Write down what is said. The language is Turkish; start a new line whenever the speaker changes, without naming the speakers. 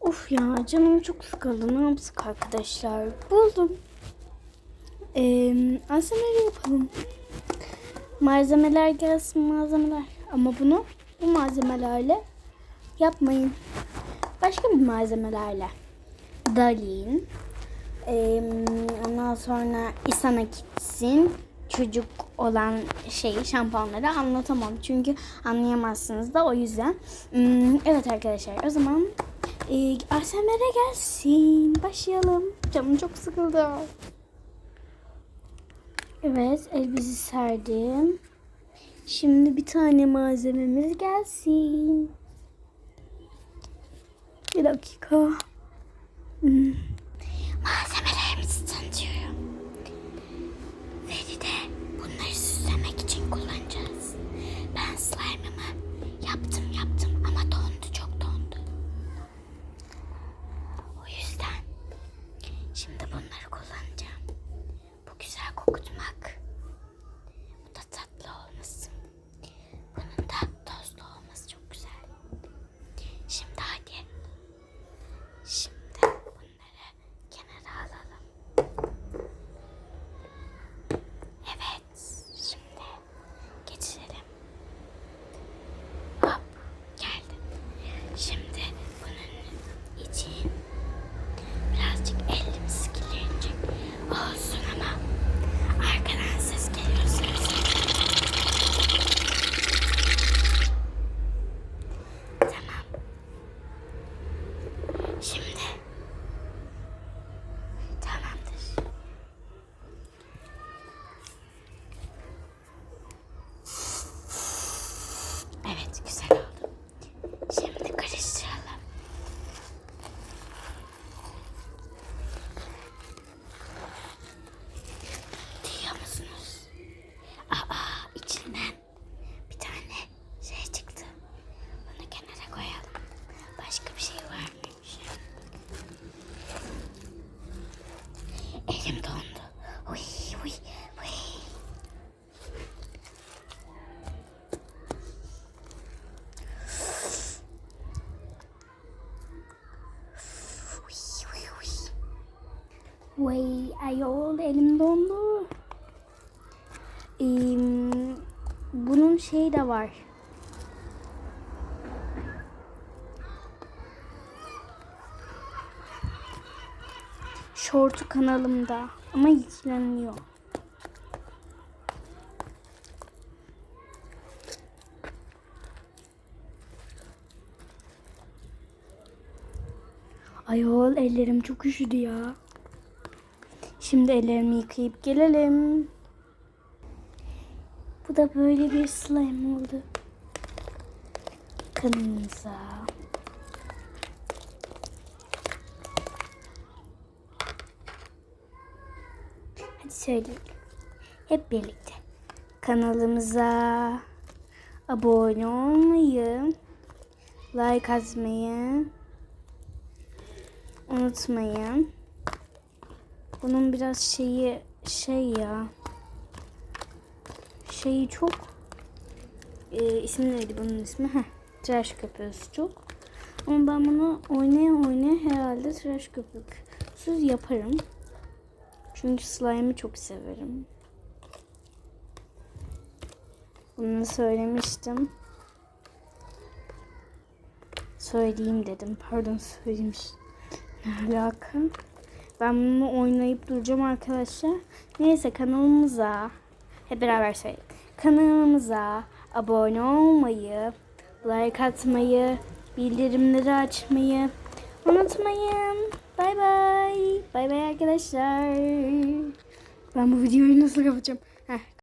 Of ya canım çok sıkıldı. Ne yapsak arkadaşlar? Buldum. Ee, malzemeleri yapalım. Malzemeler gelsin malzemeler. Ama bunu bu malzemelerle yapmayın. Başka bir malzemelerle. Dalin. Ee, ondan sonra Isana gitsin. Çocuk olan şeyi şampuanları anlatamam. Çünkü anlayamazsınız da o yüzden. Hmm, evet arkadaşlar o zaman e, ASMR'e gelsin. Başlayalım. Canım çok sıkıldı. Evet elbise serdim. Şimdi bir tane malzememiz gelsin. Bir dakika. Hmm. Malzemelerimizi tanıtıyorum. Ve de bunları süslemek için kullanacağız. Ben slime'ımı yaptım yaptım ama dondu çok dondu. O yüzden şimdi bunları kullanacağım. Bu güzel kokutmak. Bu da tatlı olması. Bunun da tozlu olması çok güzel. Şimdi hadi. Şimdi bunları kenara alalım. Evet. Şimdi geçirelim. Hop. Geldi. Şimdi bunun için birazcık elimiz kirlenecek. Olsun ama arkadan ses geliyorsa Tamam. Şimdi tamamdır. Evet güzel oldu. Şimdi karıştıralım. Duyuyor musunuz? Aa içinden bir tane şey çıktı. Bunu kenara koyalım. Başka bir şey var mıymış? Elim dondu. Uy uy uy. Vay ayol elim dondu. Ee, bunun şeyi de var. Şortu kanalımda ama yükleniyor. Ayol ellerim çok üşüdü ya. Şimdi ellerimi yıkayıp gelelim. Bu da böyle bir slime oldu. Kanınıza. Söyleyelim. Hep birlikte. Kanalımıza abone olmayı, like atmayı unutmayın. Bunun biraz şeyi şey ya. Şeyi çok e, ismi neydi bunun ismi? Heh, tıraş köpüğüsü çok. Ama ben bunu oynaya oynaya herhalde tıraş köpüksüz yaparım. Çünkü slime'ı çok severim. Bunu söylemiştim. Söyleyeyim dedim. Pardon söylemiş. Ne alaka? Ben bunu oynayıp duracağım arkadaşlar. Neyse kanalımıza hep beraber söyleyelim. Kanalımıza abone olmayı, like atmayı, bildirimleri açmayı unutmayın. Bay bay. Bay bay arkadaşlar. Ben bu videoyu nasıl kapatacağım? Heh,